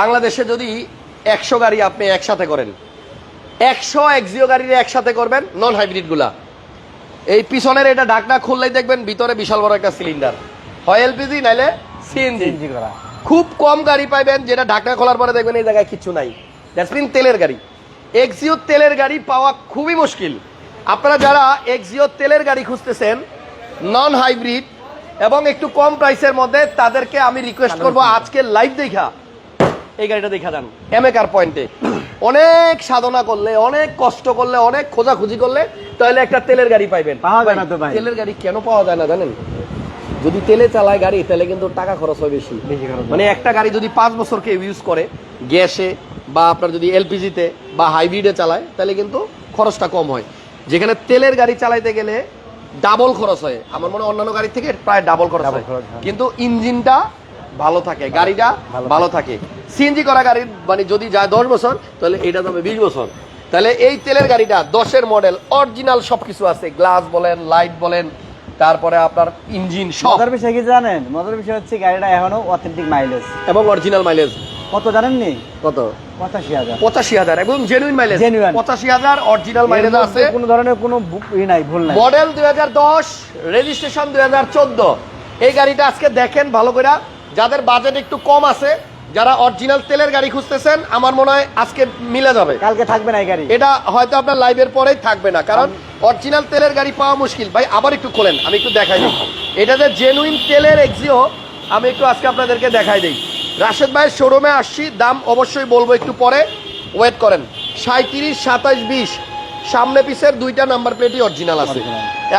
বাংলাদেশে যদি একশো গাড়ি আপনি একসাথে করেন একশো এক্সিও গাড়ির একসাথে করবেন নন হাইব্রিডগুলা। এই পিছনের এটা ঢাকনা খুললেই দেখবেন ভিতরে বিশাল বড় একটা সিলিন্ডার হয় এলপিজি নাইলে সিএনজি করা। খুব কম গাড়ি পাইবেন যেটা ঢাকনা খোলার পরে দেখবেন এই জায়গায় কিছু নাই। মিন তেলের গাড়ি। এক্সিও তেলের গাড়ি পাওয়া খুবই মুশকিল। আপনারা যারা এক্সিও তেলের গাড়ি খুঁজতেছেন নন হাইব্রিড এবং একটু কম প্রাইসের মধ্যে তাদেরকে আমি রিকোয়েস্ট করব আজকে লাইভ দেখা। এই গাড়িটা দেখা যান এমএকার পয়েন্টে অনেক সাধনা করলে অনেক কষ্ট করলে অনেক খোঁজাখুঁজি করলে তাহলে একটা তেলের গাড়ি পাইবেন। পাওয়া যায় না তো ভাই। তেলের গাড়ি কেন পাওয়া যায় না জানেন? যদি তেলে চালায় গাড়ি তাহলে কিন্তু টাকা খরচ হয় বেশি। মানে একটা গাড়ি যদি পাঁচ বছর কেউ ইউজ করে গ্যাসে বা আপনার যদি এলপিজিতে বা হাইব্রিডে চালায় তাহলে কিন্তু খরচটা কম হয়। যেখানে তেলের গাড়ি চালাইতে গেলে ডাবল খরচ হয়। আমার মনে হয় অন্যান্য গাড়ি থেকে প্রায় ডাবল খরচ হয়। কিন্তু ইঞ্জিনটা ভালো থাকে। গাড়িটা ভালো থাকে। সিএনজি করা গাড়ির মানে যদি যায় দশ বছর তাহলে এটা যাবে বিশ বছর। তাহলে এই তেলের গাড়িটা দশের মডেল অরিজিনাল সবকিছু আছে। গ্লাস বলেন লাইট বলেন তারপরে আপনার ইঞ্জিন সব। মজার বিষয় কি জানেন? মজার বিষয় হচ্ছে গাড়িটা এখনও অথেন্টিক মাইলেজ এবং অরিজিনাল মাইলেজ কত জানেননি? কত? পঁচাশি হাজার। পঁচাশি হাজার একদম জেনুইন মাইলেজ Genuine। পঁচাশি হাজার অরিজিনাল মাইলেজ আছে। কোনো ধরনের কোনো ই নাই ভুল নাই। মডেল দুই হাজার দশ রেজিস্ট্রেশন দুই হাজার চোদ্দ। এই গাড়িটা আজকে দেখেন ভালো করে যাদের বাজেট একটু কম আছে যারা অরিজিনাল তেলের গাড়ি খুঁজতেছেন আমার মনে হয় আজকে মিলে যাবে। কালকে থাকবে না এই গাড়ি? এটা হয়তো আপনার লাইভের পরেই থাকবে না কারণ অরিজিনাল তেলের গাড়ি পাওয়া মুশকিল। ভাই আবার একটু খোলেন আমি একটু দেখাই দিই। এটা যে জেনুইন তেলের এক্সিও আমি একটু আজকে আপনাদেরকে দেখাই দিই। রাশেদ ভাইয়ের শোরুমে আসছি দাম অবশ্যই বলব একটু পরে। ওয়েট করেন সাঁত্রিশ সাতাশ বিশ। সামনে পিসের দুইটা নাম্বার প্লেটই অরিজিনাল আছে।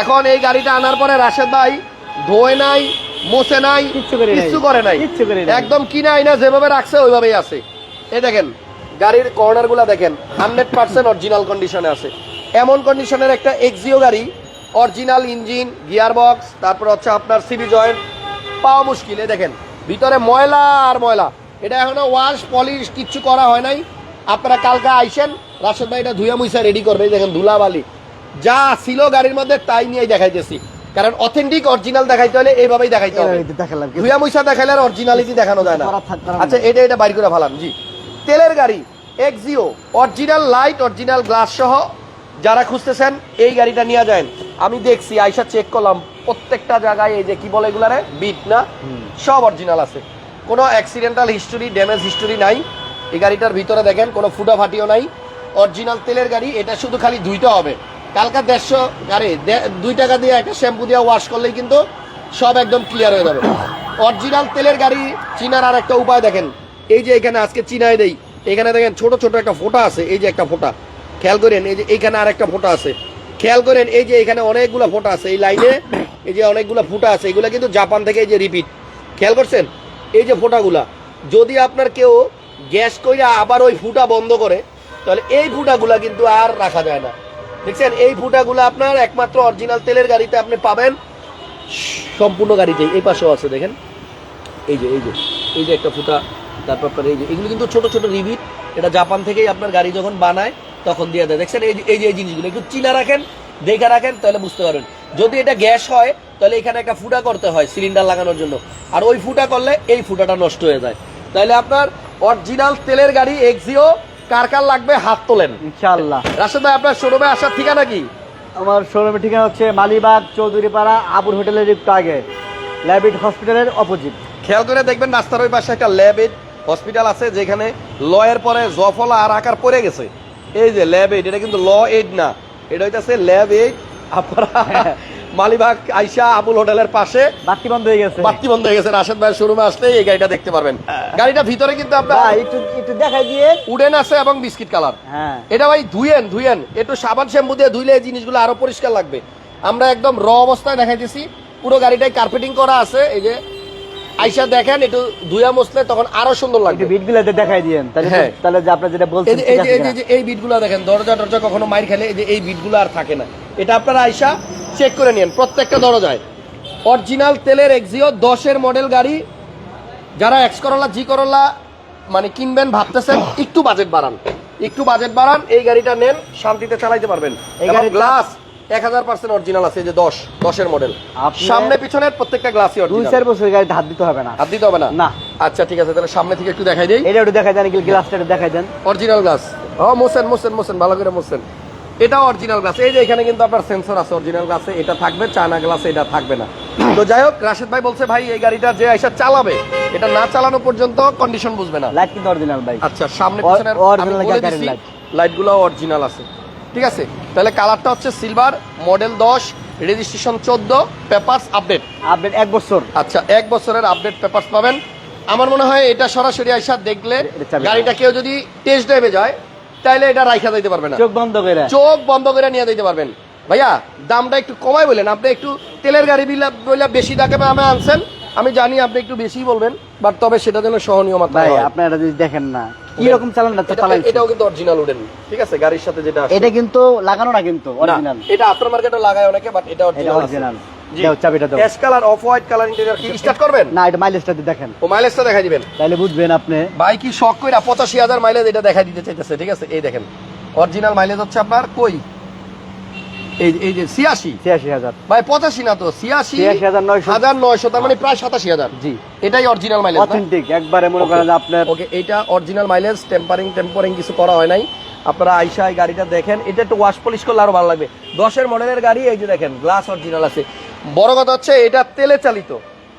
এখন এই গাড়িটা আনার পরে রাশেদ ভাই ধোয় নাই মোছে নাই কিচ্ছু করে নাই। একদম কিনা আইনা যেভাবে রাখছে ওইভাবেই আছে। এই দেখেন গাড়ির কর্নারগুলা দেখেন হান্ড্রেড পার্সেন্ট অরিজিনাল কন্ডিশনে আছে। এমন কন্ডিশনের একটা এক্সিও গাড়ি অরিজিনাল ইঞ্জিন গিয়ার বক্স তারপর হচ্ছে আপনার সিবি জয়েন্ট পাওয়া মুশকিল। এই দেখেন ভিতরে ময়লা আর ময়লা। এটা এখনও ওয়াশ পলিশ কিচ্ছু করা হয় নাই। আপনারা কালকে আইসেন রাশেদ ভাই এটা ধুয়া মুইসা রেডি করবে। দেখেন ধুলাবালি। যা ছিল গাড়ির মধ্যে তাই নিয়েই দেখাইতেছি। কারণ অথেন্টিক অরিজিনাল দেখাইতে হলে এইভাবেই দেখাইতে হবে। ধুয়া মুইসা দেখাইলে আর অরিজিনালিটি দেখানো যায় না। আচ্ছা। এটা এটা বাইর করে ফেলাম জি। তেলের গাড়ি Axio original light original glass সহ যারা খুঁজতেছেন এই গাড়িটা নিয়ে যায় আমি দেখছি আইসা চেক করলাম প্রত্যেকটা জায়গায় এই যে কি বলে এগুলারে? বিট না? সব অরিজিনাল আছে। কোনো অ্যাক্সিডেন্টাল হিস্টোরি ড্যামেজ হিস্টোরি নাই। এই গাড়িটার ভিতরে দেখেন কোনো ফুটা ফাটিও নাই। অরিজিনাল তেলের গাড়ি এটা শুধু খালি দুইটা হবে। কালকা দেড়শো গাড়ি দুই টাকা দিয়ে একটা শ্যাম্পু দিয়ে ওয়াশ করলেই কিন্তু সব একদম ক্লিয়ার হয়ে যাবে। অরিজিনাল তেলের গাড়ি চিনার আর একটা উপায় দেখেন। এই যে এখানে আজকে চিনাই দেই, এখানে দেখেন ছোট ছোট একটা ফোঁটা আছে, এই যে একটা ফোঁটা। খেয়াল করেন, এই যে এইখানে আর একটা ফোঁটা আছে। খেয়াল করেন, এই যে এখানে অনেকগুলো ফোঁটা আছে, এই লাইনে এই যে অনেকগুলো ফুটা আছে, এগুলো কিন্তু জাপান থেকে এই যে রিপিট খেয়াল করছেন? এই যে ফোঁটাগুলা, যদি আপনার কেউ গ্যাস কইরা আবার ওই ফুটা বন্ধ করে, তাহলে এই ফুটাগুলা কিন্তু আর রাখা যায় না। দেখছেন, এই ফুটাগুলো আপনার একমাত্র অরিজিনাল তেলের গাড়িতে আপনি পাবেন। সম্পূর্ণ গাড়িতে, এই পাশেও আছে, দেখেন। এই যে এই যে এই যে একটা ফুটা, তারপর এই যে, এগুলো কিন্তু ছোট ছোট রিবিট এটা জাপান থেকেই আপনার গাড়ি যখন বানায়, তখন দিয়ে দেয়। দেখছেন, এই যে এই যে, এই জিনিসগুলো, একটু চিনা রাখেন, দেখে রাখেন, তাহলে বুঝতে পারবেন। যদি এটা গ্যাস হয়, তাহলে এখানে একটা ফুটা করতে হয় সিলিন্ডার লাগানোর জন্য। আর ওই ফুটা করলে এই ফুটাটা নষ্ট হয়ে যায়। তাহলে আপনার অরিজিনাল তেলের গাড়ি এক্সিও কার কার লাগবে হাত তোলেন। ইনশাআল্লাহ। রাশেদ ভাই আপনার শোরুমে আসার ঠিকানা কি? আমার শোরুমের ঠিকানা হচ্ছে মালিবাগ চৌধুরীপাড়া আবুর হোটেলের একটু আগে। ল্যাবিট হসপিটালের অপোজিট খেয়াল করে দেখবেন রাস্তার ওই পাশে একটা ল্যাব এইড হসপিটাল আছে যেখানে ল এর পরে জফলা আর আকার পড়ে গেছে। এই যে ল্যাব এইড এটা কিন্তু ল এইড না। এটা হইতাছে ল্যাব এইড আপনারা মালিবাগ আইসা আবুল হোটেলের পাশে। বাতি বন্ধ হয়ে গেছে। বাত্তি বন্ধ হয়ে গেছে। রাশেদ ভাইয়ের শোরুমে আসলে এই গাড়িটা দেখতে পারবেন। গাড়িটা ভিতরে কিন্তু আপনার ভাই একটু একটু দেখাই দিয়ে। উডেন আছে এবং বিস্কিট কালার। হ্যাঁ। এটা ভাই ধুয়েন ধুয়েন। একটু সাবান শ্যাম্পু দিয়ে ধুইলে এই জিনিসগুলো আরও পরিষ্কার লাগবে। আমরা একদম র অবস্থায় দেখাইতেছি। পুরো গাড়িটাই কার্পেটিং করা আছে। এই যে আইসা দেখেন একটু ধুয়া মসলে তখন আরও সুন্দর লাগবে। বিটগুলো দেখাই দিয়েন। তাহলে হ্যাঁ। তাহলে যে আপনারা যেটা বলছেন এই যে এই বিটগুলো দেখেন দরজা দরজা কখনো মাইর খেলে এই যে এই বিটগুলো আর থাকে না। এটা আপনারা আইসা চেক করে নিন প্রত্যেকটা দরজায়। অরিজিনাল তেলের এক্সিও দশের মডেল গাড়ি। যারা এক্স করলা জি করলা মানে কিনবেন ভাবতেছেন একটু বাজেট বাড়ান। একটু বাজেট বাড়ান এই গাড়িটা নেন শান্তিতে চালাইতে পারবেন। এই গ্লাস এক হাজার পার্সেন্ট অরিজিনাল আছে যে দশ দশের মডেল সামনে পিছনের প্রত্যেকটা গ্লাসই দুই চার বছর গাড়িতে হাত দিতে হবে না। হাত দিতে হবে না? না। আচ্ছা ঠিক আছে তাহলে সামনে থেকে একটু দেখাই দিই। এটা একটু দেখাই দেন গ্লাসটা একটু দেখাই দেন। অরিজিনাল গ্লাস ও মোসেন মোসেন মোসেন ভালো করে মোসেন। এটাও অরিজিনাল গ্লাস এই যে এখানে কিন্তু আপনার সেন্সর আছে অরিজিনাল গ্লাসে এটা থাকবে চায়না গ্লাসে এটা থাকবে না। তো যাই হোক রাশেদ ভাই বলছে ভাই এই গাড়িটা যে আইসা চালাবে এটা না চালানো পর্যন্ত কন্ডিশন বুঝবে না। লাইট কিন্তু অরিজিনাল ভাই। আচ্ছা সামনে পিছনের। লাইটগুলো অরিজিনাল আছে। ঠিক আছে? তাহলে কালারটা হচ্ছে সিলভার মডেল দশ রেজিস্ট্রেশন চোদ্দ পেপারস আপডেট আপডেট এক বছর। আচ্ছা এক বছরের আপডেট পেপারস পাবেন। আমার মনে হয় এটা সরাসরি আইসা দেখলে গাড়িটা কেউ যদি টেস্ট ড্রাইভে যায় তাইলে এটা রাইখা দিতে পারবে না। চোখ বন্ধ করে চোখ বন্ধ করে নিয়ে দিতে পারবেন। ভাইয়া দামটা একটু কমাই বলেন আপনি একটু তেলের গাড়ি বইলা বেশি দামে আমি আনছেন আমি জানি আপনি একটু বেশি বলবেন বাট তবে সেটা যেন সহনীয় ভাই মাত্রায় হয়। আপনারা যদি দেখেন না কি রকম চালান না এটা- এটাও কিন্তু অরিজিনাল উডেন ঠিক আছে? গাড়ির সাথে যেটা। এটা কিন্তু লাগানো না কিন্তু অরিজিনাল এটা আফটার মার্কেটে লাগায় অনেকে বাট এটা এটা অরিজিনাল দাও চাবিটা দাও। Ash colour off white colour interior কি? স্টার্ট করবেন? না এটা মাইলেজটা দেখেন। ও মাইলেজটা দেখাই দিবেন। তাহলে বুঝবেন আপনি। ভাই কি শখ কইরা পঁচাশি হাজার মাইলেজ এটা দেখাই দিতে চাইতেছে ঠিক আছে? এই দেখেন অরিজিনাল মাইলেজ হচ্ছে আপনার কই? এই এই যে ছিয়াশি। ছিয়াশি হাজার। ভাই পঁচাশি না তো ছিয়াশি 86,900 তার মানে প্রায় সাতাশি হাজার। জি। এটাই অরিজিনাল মাইলেজ অথেন্টিক একবারে মনে করেন আপনার ওকে এটা অরিজিনাল মাইলেজ টেম্পারিং টেম্পারিং কিছু করা হয় নাই। আপনারা আইসা এই গাড়িটা দেখেন। এটা একটু ওয়াশ পলিশ করলে আরও ভালো লাগবে। দশের মডেলের গাড়ি এই যে দেখেন গ্লাস অরিজিনাল আছে। বড় কথা হচ্ছে এটা তেলে চালিত।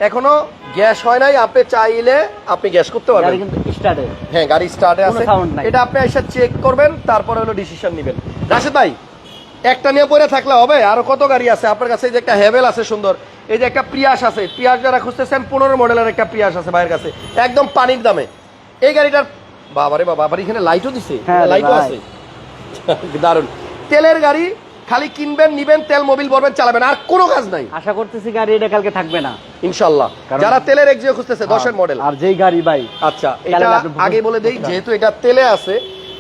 এখনও গ্যাস হয় নাই আপনি চাইলে আপনি গ্যাস করতে পারবেন। কিন্তু স্টার্টে হ্যাঁ গাড়ি স্টার্টে আছে। এটা আপনি এসে চেক করবেন তারপরে হলো ডিসিশন নেবেন। রাশেদ ভাই একটা নিয়ে পরে থাকলে হবে? আরও কত গাড়ি আছে? আপনার কাছে এই যে একটা হেভেল আছে সুন্দর এই যে একটা প্রিয়াস আছে। প্রিয়াস যারা খুঁজতেছেন পনেরো মডেলের একটা প্রিয়াস আছে ভাইয়ের কাছে। একদম পানির দামে। এই গাড়িটার বাবারে বাবা আবার এখানে লাইটও দিছে। হ্যাঁ লাইটও আছে। দারুণ তেলের গাড়ি খালি কিনবেন নিবেন তেল মোবিল ভরবেন চালাবেন আর কোনো কাজ নাই। আশা করতেছি গাড়ি এটা কালকে থাকবে না। ইনশাল্লাহ যারা তেলের এক্সিও খুঁজতেছে দশের মডেল আর যেই গাড়ি ভাই আচ্ছা এটা আগে বলে দেই যেহেতু এটা তেলে আছে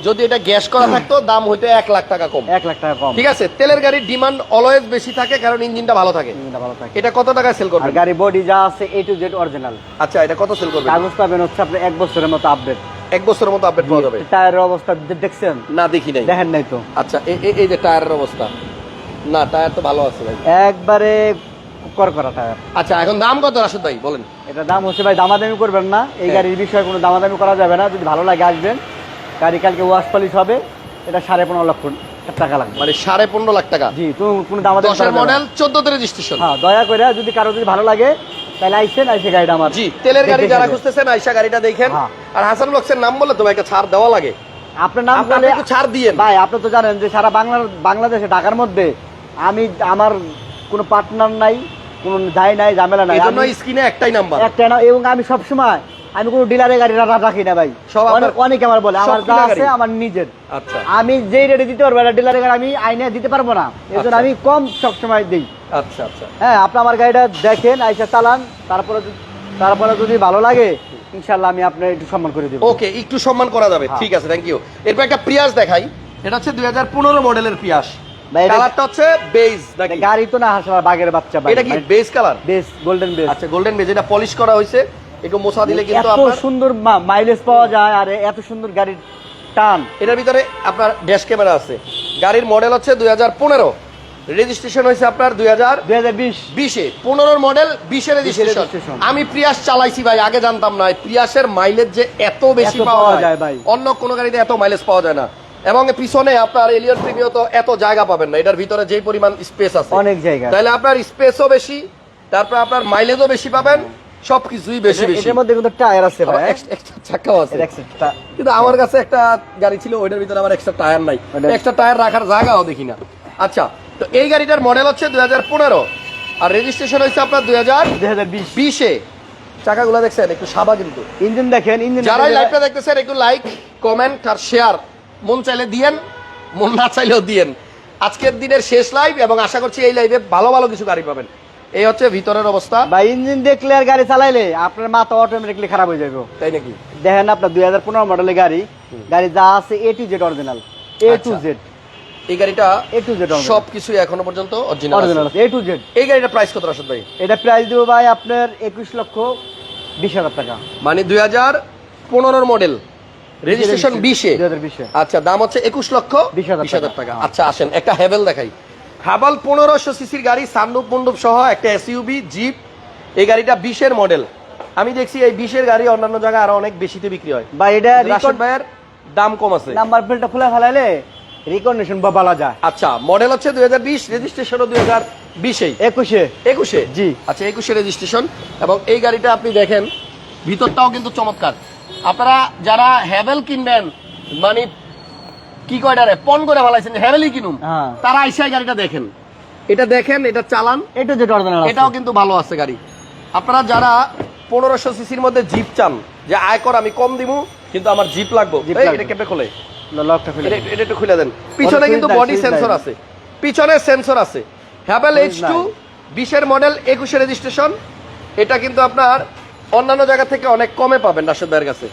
যদি এটা গ্যাস করা থাকতো দাম হইতো এক লাখ টাকা কম। এক লাখ টাকা কম। ঠিক আছে তেলের গাড়ির ডিমান্ড অলওয়েজ বেশি থাকে কারণ ইঞ্জিনটা ভালো থাকে। ইঞ্জিনটা ভালো থাকে। এটা কত টাকায় সেল করবে গাড়ি বডি যা আছে এ টু জেড অরিজিনাল আচ্ছা এটা কত সেল করবে কাগজ পাবেন হচ্ছে আপনি এক বছরের মতো আপডেট এক বছরের মতো আপডেট পাওয়া যাবে? টায়ারের অবস্থা দেখছেন? না দেখি নাই। দেখেন নাই তো। আচ্ছা এই- যে টায়ারের অবস্থা। না টায়ার তো ভালো আছে ভাই। একবারে কর করা টায়ার। আচ্ছা এখন দাম কত রাশেদ ভাই? বলেন। এটা দাম হচ্ছে ভাই দামাদামি করবেন না। এই হ্যাঁ। গাড়ির বিষয়ে কোনো দামাদামি করা যাবে না। যদি ভালো লাগে আসবেন গাড়ি কালকে ওয়াশ পলিশ হবে। এটা সাড়ে পনেরো লক্ষ টাকা লাগবে। মানে সাড়ে পনেরো লাখ টাকা। জি তো কোনো দামাদামি দশের মডেল চোদ্দতে রেজিস্ট্রেশন হ্যাঁ দয়া করে যদি কারও যদি ভালো লাগে তাহলে আইসেন আইসে গাড়িটা আমার জি তেলের গাড়ি যারা খুঁজতেছেন আইসা গাড়িটা দেখেন। হ্যাঁ। আর হাসান বক্সের নাম বলে তো একটা ছাড় দেওয়া লাগে। আপনার নাম আপনি বলে একটু ছাড় দিয়েন। ভাই আপনি তো জানেন যে সারা বাংলার বাংলাদেশে ঢাকার মধ্যে আমি আমার কোনো পার্টনার নাই কোনো যাই নাই ঝামেলা নাই। স্ক্রিনে একটাই নাম্বার একটা না এবং আমি সব সময় আমি কোনো ডিলারে গাড়ি রাখি না ভাই। সব অনেকে আমার বলে আমার যা আছে আমার নিজের। আচ্ছা। আমি যেই রেটে দিতে পারব এটা ডিলারে গাড়ি আমি আইনে দিতে পারব না। আচ্ছা। আমি কম সব সময় দিই। আচ্ছা আচ্ছা। হ্যাঁ আপনি আমার গাড়িটা দেখেন আইসা চালান তারপরে তারপরে যদি ভালো লাগে আমি আপনার একটু সম্মান করে দেবো। ওকে একটু সম্মান করা যাবে। হ্যাঁ। ঠিক আছে থ্যাংক ইউ এরপর একটা প্রিয়াস দেখাই। এটা হচ্ছে দুই হাজার পনেরো মডেলের প্রিয়াস কালারটা হচ্ছে বেজ নাকি? গাড়ি তো না হাসা বাঘের বাচ্চা এটা কি বেজ কালার গোল্ডেন বেস আচ্ছা গোল্ডেন বেজ এটা পলিশ করা হয়েছে। একটু মোছা দিলে কিন্তু এত সুন্দর মাইলেজ পাওয়া যায় আর এত সুন্দর গাড়ির টান। এটার ভিতরে আপনার ড্যাশ ক্যামেরা আছে। গাড়ির মডেল হচ্ছে দুই হাজার পনেরো। রেজিস্ট্রেশন হয়েছে আপনার দুই হাজার দুই হাজার বিশ। বিশে পনেরোর মডেল বিশে রেজিস্ট্রেশন আমি প্রিয়াস চালাইছি ভাই আগে জানতাম না। প্রিয়াসের মাইলেজ যে এত বেশি পাওয়া যায়। ভাই। অন্য কোনো গাড়িতে এত মাইলেজ পাওয়া যায় না। এবং পিছনে আপনার এলিয়ন প্রিমিও তো এত জায়গা পাবেন না। এটার ভিতরে যে পরিমাণ স্পেস আছে। অনেক জায়গা। তাহলে আপনার স্পেসও বেশি তারপর আপনার মাইলেজও বেশি পাবেন। সবকিছুই বেশি বেশি। এটার মধ্যে কিন্তু টায়ার আছে ভাই। extra চাকাও আছে। এর কিন্তু আমার কাছে একটা গাড়ি ছিল ওইটার ভিতরে আবার এক্সট্রা টায়ার নাই। এক্সট্রা টায়ার রাখার জায়গাও দেখি না। আচ্ছা তো এই গাড়িটার মডেল হচ্ছে দুই হাজার পনেরো। আর রেজিস্ট্রেশন হয়েছে আপনার দুই হাজার দুই বিশে। চাকাগুলো দেখছেন একটু সাদা কিন্তু। ইঞ্জিন দেখেন ইঞ্জিন যারাই লাইভটা দেখতেছেন একটু লাইক কমেন্ট আর শেয়ার মন চাইলে দিয়েন মন না চাইলেও দিয়েন। আজকের দিনের শেষ লাইভ এবং আশা করছি এই লাইভে ভালো ভালো কিছু গাড়ি পাবেন। এই হচ্ছে ভিতরের অবস্থা। বা ইঞ্জিন দেখলে আর গাড়ি চালাইলে আপনার মাথা অটোমেটিকলি খারাপ হয়ে যাবে তাই নাকি? দেখেন আপনার দুই হাজার পনেরো মডেলের গাড়ি। গাড়ি যা আছে A to Z original A to. Z এই গাড়িটা এ টু জেড সব কিছুই এখনও পর্যন্ত অরিজিনাল এ টু জেড এই গাড়িটা প্রাইস কত রাশদ ভাই? এটা প্রাইস দেবো ভাই আপনার একুশ লক্ষ বিশ হাজার টাকা। মানে দুই হাজার পনেরোর মডেল রেজিস্ট্রেশন বিশে। আচ্ছা দাম হচ্ছে একুশ লক্ষ বিশ হাজার টাকা। আচ্ছা আসেন একটা হেভেল দেখাই। হাবাল পনেরোশো সিসির গাড়ি সানরূপ মণ্ডপ সহ একটা এসইউবি জিপ এই গাড়িটা বিশের মডেল আমি দেখছি এই বিশের গাড়ি অন্যান্য জায়গায় আরও অনেক বেশিতে বিক্রি হয়। বা এটা রাশেদ ভাইয়ের দাম কম আছে। নাম্বার প্লেটটা খুলে ফেলাইলে রিকন্ডিশন বা বলা যায়। আচ্ছা মডেল হচ্ছে দুই হাজার বিশ রেজিস্ট্রেশনও দুই হাজার বিশেই একুশে। একুশে? জি। আচ্ছা একুশে রেজিস্ট্রেশন এবং এই গাড়িটা আপনি দেখেন ভিতরটাও কিন্তু চমৎকার। আপনারা যারা হ্যাভেল কিনবেন মানে কি কয়টারে পন করে ফেলাইছেন হ্যাভেলই কিনুন। হ্যাঁ। তারা আইসা গাড়িটা দেখেন। এটা দেখেন এটা চালান। এটা যেটা অরিজিনাল এটাও কিন্তু ভালো আছে গাড়ি। আপনারা যারা পনেরোশো সিসির মধ্যে জিপ চান যে আয়কর আমি কম দিব কিন্তু আমার জিপ লাগবে। এটা কেঁপে খোলে। লকটা খুলে এটা একটু খুলে দেন। পিছনে কিন্তু বডি সেন্সর আছে। পিছনে সেন্সর আছে। Haval H two. বিশের মডেল একুশে রেজিস্ট্রেশন এটা কিন্তু আপনার অন্যান্য জায়গা থেকে অনেক কমে পাবেন রাশেদ ভাইয়ের কাছে।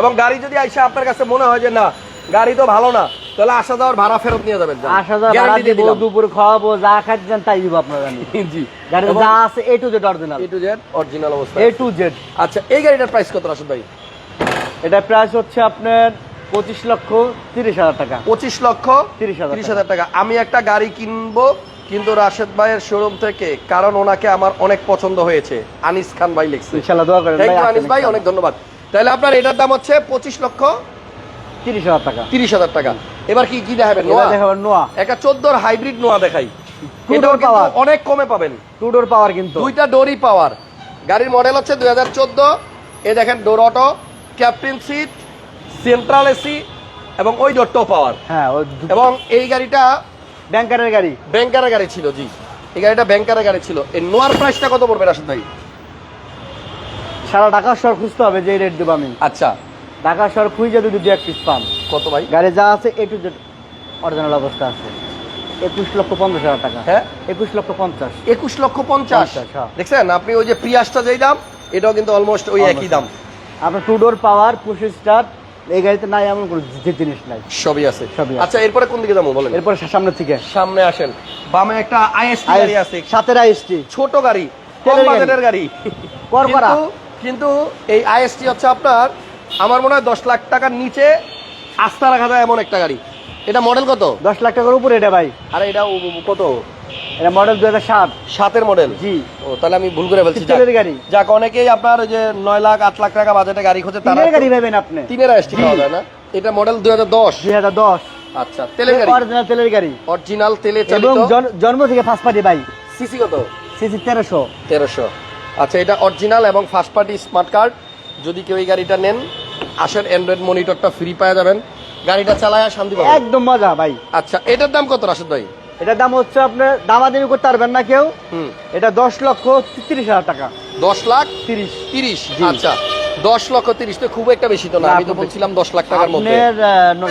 এবং গাড়ি যদি আইসা আপনার কাছে মনে হয় যে না গাড়ি তো ভালো না। তাহলে আসা যাওয়ার ভাড়া ফেরত নিয়ে যাবেন আসা যাওয়া ভাড়া দিব দুপুর খাওয়াবো যা খাচ্ছেন তাই দিব আপনারা জি। গাড়ি যা আছে A to Z original A to Z original অবস্থা। এ টু জেড আচ্ছা এই গাড়িটার প্রাইস কত রাশেদ ভাই? এটা প্রাইস হচ্ছে আপনার পঁচিশ লক্ষ তিরিশ হাজার টাকা। পঁচিশ লক্ষ 30,000 তিরিশ হাজার টাকা। আমি একটা গাড়ি কিনবো কিন্তু রাশেদ ভাইয়ের শোরুম থেকে কারণ ওনাকে আমার অনেক পছন্দ হয়েছে। আনিস খান ভাই লিখছে। ইনশাল্লাহ দোয়া করেন ভাই আনিস ভাই অনেক ধন্যবাদ। তাহলে আপনার এটার দাম হচ্ছে পঁচিশ লক্ষ তিরিশ হাজার টাকা। তিরিশ হাজার টাকা। এবার কি কি দেখাবেন? নোয়া? দেখাবেন নোয়া। একটা চোদ্দোর হাইব্রিড নোয়া দেখাই। এটাও door অনেক কমে পাবেন। টু ডোর পাওয়ার কিন্তু। দুইটা ডোরই পাওয়ার গাড়ির মডেল হচ্ছে দুই হাজার চোদ্দ। এ দেখেন door auto captain seat central AC এবং ওই ডোরটাও পাওয়ার হ্যাঁ এবং এই গাড়িটা ব্যাংকারের গাড়ি। ব্যাংকারের গাড়ি ছিল জি। এই গাড়িটা ব্যাংকারের গাড়ি ছিল। এই নোয়ার প্রাইসটা কত পড়বে রাশেদ ভাই? সারা ঢাকা শহর খুঁজতে হবে যে রেট দেবো আমি। আচ্ছা। ঢাকা শহর খুঁজে যদি দু এক পিস পান। কত ভাই? গাড়ি যা আছে এ টু জেড অরিজিনাল অবস্থা আছে। একুশ লক্ষ পঞ্চাশ হাজার টাকা। হ্যাঁ? একুশ লক্ষ পঞ্চাশ। একুশ লক্ষ পঞ্চাশ? হ্যাঁ। দেখছেন? আপনি ওই যে প্রিয়াসটা যেই দাম এটাও কিন্তু অলমোস্ট ওই একই দাম। আপনার two door power push start এই গাড়িতে নাই এমন কোনো যে জিনিস নাই। সবই আছে। সবই আচ্ছা এরপরে কোন দিকে যাব বলেন? এরপর সামনে থেকে সামনে আসেন। বামে একটা আইএসটি গাড়ি আছে। সাতের আইএসটি ছোট গাড়ি কম। বাজেটের গাড়ি। করকরা। কিন্তু এই আইএসটি হচ্ছে আপনার আমার মনে হয় দশ লাখ টাকার নিচে আস্থা রাখা যায় এমন একটা গাড়ি। এটা মডেল কত? দশ লাখ টাকার উপরে এটা ভাই। আরে এটা কত? এটা মডেল হাজার সাত। সাতের মডেল জি। ও তাহলে আমি ভুল করে। তেলের গাড়ি। যাক অনেকেই আপনার যে নয় লাখ আট লাখ টাকা বাজেটে গাড়ি খোঁজে তারা গাড়ি পাবেন আপনি। তিনের পাওয়া যায় না। এটা মডেল দুই হাজার দশ। দুই হাজার দশ। আচ্ছা তেলের গাড়ি? অরিজিনাল তেলের গাড়ি। অরিজিনাল তেলে এবং জন্ম থেকে ফার্স্ট পার্টি ভাই। সিসি কত? সিসি তেরোশো। তেরোশো। আচ্ছা এটা অরিজিনাল এবং ফার্স্ট পার্টি স্মার্ট কার্ড যদি কেউ এই গাড়িটা নেন আসেন অ্যান্ড্রয়েড মনিটরটা ফ্রি পাওয়া যাবেন। গাড়িটা চালায় শান্তি পাবেন। একদম মজা ভাই। আচ্ছা এটার দাম কত রাশেদ ভাই? এটার দাম হচ্ছে আপনার দামাদামি করতে পারবেন না কেউ। হুম। এটা দশ লক্ষ তিরিশ হাজার টাকা। দশ লাখ তিরিশ। তিরিশ। আচ্ছা। দশ লক্ষ তিরিশ তো খুব একটা বেশি তো না। আমি তো বলছিলাম দশ লাখ টাকার মধ্যে।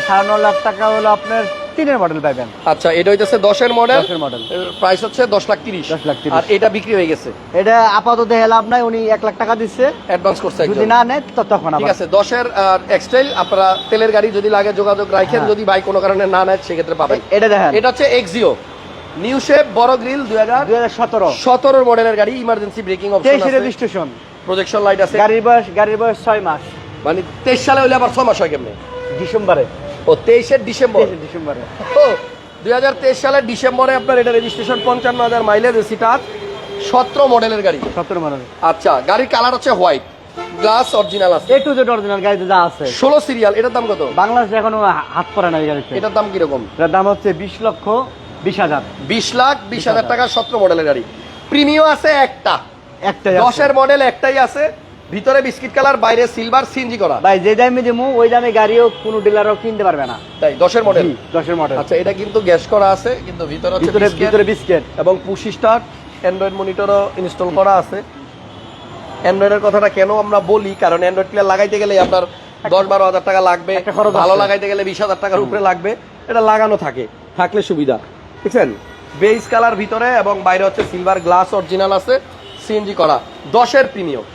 সাড়ে ন লাখ টাকা হলো আপনার তিনের মডেল পাবেন আচ্ছা এটা হইতেছে দশের মডেল দশের মডেল প্রাইস হচ্ছে দশ লাখ তিরিশ। 10 লাখ 30 আর এটা বিক্রি হয়ে গেছে। এটা আপাতত লাভ নাই উনি এক লাখ টাকা দিচ্ছে অ্যাডভান্স করছে যদি না নেয় তখন ঠিক আছে দশের এক্সটাইল আপনারা তেলের গাড়ি যদি লাগে যোগাযোগ রাখেন হ্যাঁ। যদি ভাই কোনো কারণে না নেয় সেক্ষেত্রে পাবেন। এটা দেখেন। এটা হচ্ছে এক্সিও নিউ শেপ বড় গ্রিল দুই হাজার দুই হাজার সতেরো। সতেরোর মডেলের গাড়ি emergency braking option registration projection light আছে। গাড়ির বয়স গাড়ির বয়স ছয় মাস। মানে তেইশ সালে হইলে আবার ছ মাস হয় কেমনে? ডিসেম্বরে। ও তেইশের ডিসেম্বর? ডিসেম্বরে। ও দুই হাজার তেইশ সালের ডিসেম্বরে আপনার এটা রেজিস্ট্রেশন পঞ্চান্ন হাজার মাইলেজ এসি টাচ সতেরো মডেলের গাড়ি। সতেরো মডেল আচ্ছা গাড়ির কালার হচ্ছে হোয়াইট গ্লাস অরিজিনাল আছে। এ টু জেড অরিজিনাল গাড়িতে যা আছে। ষোলো সিরিয়াল এটার দাম কত? বাংলাদেশে এখনও হাত পড়ে না এই গাড়িতে। এটার দাম কীরকম? এটার দাম হচ্ছে বিশ লক্ষ বিশ হাজার। বিশ লাখ বিশ হাজার টাকা সতেরো মডেলের গাড়ি। প্রিমিও আছে একটা। একটাই আছে। দশের মডেল একটাই আছে। ভিতরে বিস্কিট কালার বাইরে সিলভার সিনজি করা। ভাই যে দামে দিমু ওই দামে গাড়িও কোনো ডিলারও কিনতে পারবে না। তাই দশের মডেল দশের মডেল আচ্ছা এটা কিন্তু গ্যাস করা আছে কিন্তু ভিতরে হচ্ছে ভিতরে ভিতরে বিস্কেট এবং পুশি স্টার্ট অ্যান্ড্রয়েড মনিটরও ইনস্টল করা আছে। অ্যান্ড্রয়েডের কথাটা কেন আমরা বলি? কারণ অ্যান্ড্রয়েড প্লেয়ার লাগাইতে গেলে আপনার দশ বারো হাজার টাকা লাগবে ভালো লাগাইতে গেলে বিশ হাজার টাকার উপরে লাগবে এটা লাগানো থাকে থাকলে সুবিধা। বুঝছেন? বেস কালার ভিতরে এবং বাইরে হচ্ছে সিলভার গ্লাস অরিজিনাল আছে সিএনজি করা। দশের প্রিমিয়াম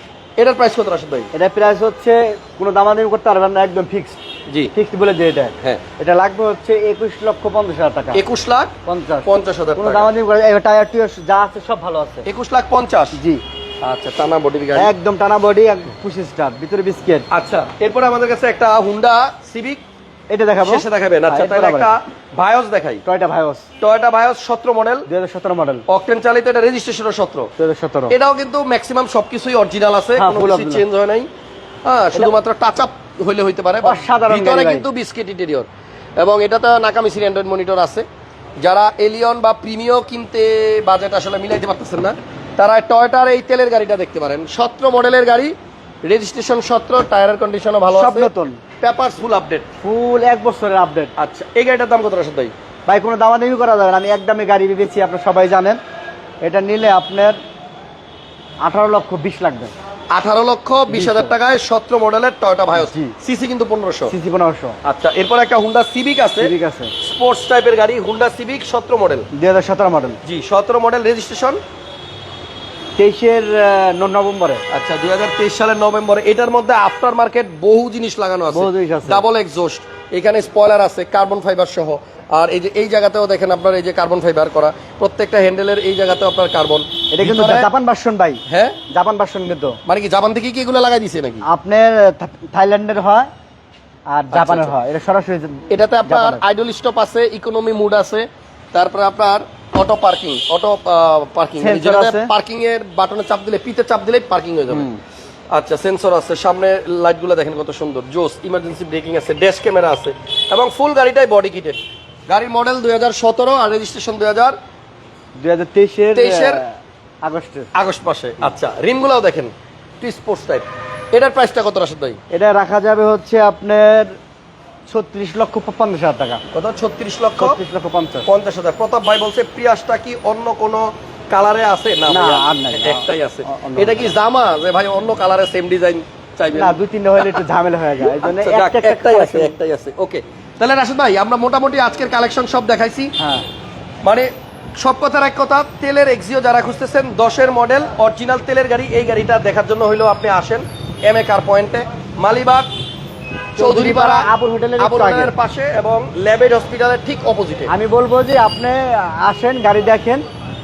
এটার প্রাইস কত রাশিদ ভাই? এটা প্রাইস হচ্ছে কোনো দামাদামি করতে পারবেন না একদম ফিক্সড জি। ফিক্সড বলে যে এটা হ্যাঁ। এটা লাগবে হচ্ছে একুশ লক্ষ পঞ্চাশ হাজার টাকা। একুশ লাখ পঞ্চাশ। পঞ্চাশ হাজার কোনো দামাদামি করে টায়ার টুয়ার যা আছে সব ভালো আছে। একুশ লাখ পঞ্চাশ? জি। আচ্ছা টানা বডির গাড়ি। একদম টানা বডি পুশি স্টার ভিতরে বিস্কিট আচ্ছা এরপরে আমাদের কাছে একটা হুন্ডা সিভিক এটা দেখাবো। শেষে দেখাবেন। আচ্ছা তাহলে একটা ভায়োস দেখাই। টয়টা ভাইওস টয়োটা ভায়োস সতেরো মডেল দুই হাজার সতেরো মডেল অকটেন চালিত এটা রেজিস্ট্রেশনও সতেরো। দুই হাজার সতেরো। এটাও কিন্তু ম্যাক্সিমাম সবকিছুই অরিজিনাল আছে হ্যাঁ, কোনো কিছু চেঞ্জ হয় নাই। হ্যাঁ শুধুমাত্র টাচ আপ হইলে হইতে পারে ভিতরে। কিন্তু বিস্কিট ইন্টেরিয়র এবং এটাতে নাকামিসির অ্যান্ড্রয়েড মনিটর আছে। যারা এলিয়ন বা প্রিমিও কিনতে বাজেট আসলে মিলাইতে পারতেছেন না তারা টয়টার এই তেলের গাড়িটা দেখতে পারেন। সতেরো মডেলের গাড়ি রেজিস্ট্রেশন সতেরো টায়ারের কন্ডিশনও ভালো সব নতুন। Papers full update? ফুল এক বছরের আপডেট আচ্ছা এই গাড়িটার দাম কত রাশদ ভাই? ভাই কোনো দামাদামি করা যাবে না। আমি একদমে গাড়ি বেচি আপনার সবাই জানেন। এটা নিলে আপনার আঠারো লক্ষ বিশ লাগবে আঠারো লক্ষ বিশ হাজার টাকায় সতেরো মডেলের টয়টা ভায়োস জি। সিসি কিন্তু পনেরোশো। সিসি পনেরোশো। আচ্ছা এরপর একটা হুন্ডা সিভিক আছে। ঠিক আছে। স্পোর্টস টাইপের গাড়ি হুন্ডা সিভিক সতেরো মডেল। দুই হাজার সতেরো মডেল। জি সতেরো মডেল রেজিস্ট্রেশন। তেইশের নভেম্বরে। আচ্ছা দুই হাজার তেইশ সালের নভেম্বর। এটার মধ্যে আফটার মার্কেট বহু জিনিস লাগানো আছে। ডাবল এক্সজস্ট এখানে স্পয়লার আছে কার্বন ফাইবার সহ। আর এই যে এই জায়গাতেও দেখেন আপনার এই যে কার্বন ফাইবার করা। প্রত্যেকটা হ্যান্ডেলের এই জায়গাতেও আপনার কার্বন এটা কিন্তু জাপান ভার্সন ভাই। হ্যাঁ? জাপান ভার্সন কিন্তু। মানে কি জাপান থেকে কি এগুলো লাগাই দিছে নাকি? আপনার থাইল্যান্ডের হয় আর জাপানের আচ্ছা। হয়। এটা সরাসরি এটাতে আপনার আইডল স্টপ আছে ইকোনমি মুড আছে। তারপরে আপনার auto parking auto parking parking এর বাটনে চাপ দিলে পিতে চাপ দিলে পার্কিং হয়ে যাবে। আচ্ছা সেন্সর আছে সামনে লাইটগুলো দেখেন কত সুন্দর। জোস ইমার্জেন্সি ব্রেকিং আছে ড্যাশ ক্যামেরা আছে এবং ফুল গাড়িটাই বডি কিটেড গাড়ির মডেল দুই হাজার সতেরো আর রেজিস্ট্রেশন দুই হাজার দুই হাজার তেইশের 23 এর আগস্টের। আগস্ট মাসে। আচ্ছা রিমগুলোও দেখেন টি স্পোর্টস টাইপ এটার প্রাইসটা কত রাশদ ভাই? এটা রাখা যাবে হচ্ছে আপনার ছত্রিশ লক্ষ পঞ্চাশ হাজার টাকা। কত? ছত্রিশ লক্ষ? ছত্রিশ লক্ষ পঞ্চাশ। পঞ্চাশ হাজার। প্রতাপ ভাই বলছে কি অন্য কোন কালারে আছে? না না, আর নাই, একটাই আছে। এটা কি জামা? যে ভাই অন্য কালারে সেম ডিজাইন চাইবেন না দুই তিনটা হলে একটু ঝামেলা হয়ে যায়। আচ্ছা, একটাই আছে একটাই আছে। ওকে তাহলে রাশেদ ভাই আমরা মোটামুটি আজকের কালেকশন সব দেখাইছি। হ্যাঁ। মানে সব কথার এক কথা তেলের এক্সিও যারা খুঁজতেছেন দশের মডেল অরিজিনাল তেলের গাড়ি এই গাড়িটা দেখার জন্য হইলেও আপনি আসেন এম এ কার পয়েন্টে মালিবাগ চৌধুরীপাড়া আবুল হোটেলের আবুল হোটেলের পাশে এবং ল্যাবেড হসপিটালের ঠিক অপোজিটে আমি বলব যে আপনি আসেন গাড়ি দেখেন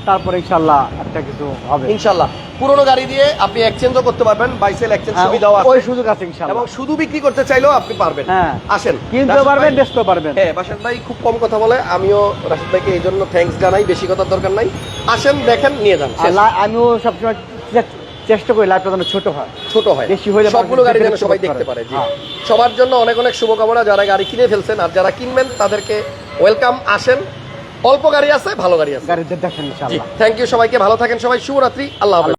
তারপরে ইনশাল্লাহ একটা কিছু হবে। ইনশাল্লাহ। পুরোনো গাড়ি দিয়ে আপনি এক্সচেঞ্জও করতে পারবেন বাইসেল এক্সচেঞ্জ হ্যাঁ, সুবিধাও আছে। ওই সুযোগ আছে ইনশাল্লাহ। এবং শুধু বিক্রি করতে চাইলেও আপনি পারবেন। হ্যাঁ। আসেন। কিনতে পারবেন বেচতেও পারবেন। হ্যাঁ বাসাদ ভাই খুব কম কথা বলে আমিও রাশেদ ভাইকে এই জন্য থ্যাঙ্কস জানাই বেশি কথার দরকার নাই। আসেন দেখেন নিয়ে যান আমিও সবসময় চেষ্টা করি লাইফটা যেন ছোট হয়। ছোট হয়। বেশি হয়ে সবগুলো গাড়ি যেন সবাই দেখতে পারে জি। হ্যাঁ। সবার জন্য অনেক অনেক শুভকামনা যারা গাড়ি কিনে ফেলছেন আর যারা কিনবেন তাদেরকে ওয়েলকাম আসেন। অল্প গাড়ি আছে ভালো গাড়ি আছে। গাড়িতে দেখেন ইনশাআল্লাহ। থ্যাংক ইউ সবাইকে ভালো থাকেন সবাই শুভরাত্রি আল্লাহ হাফেজ।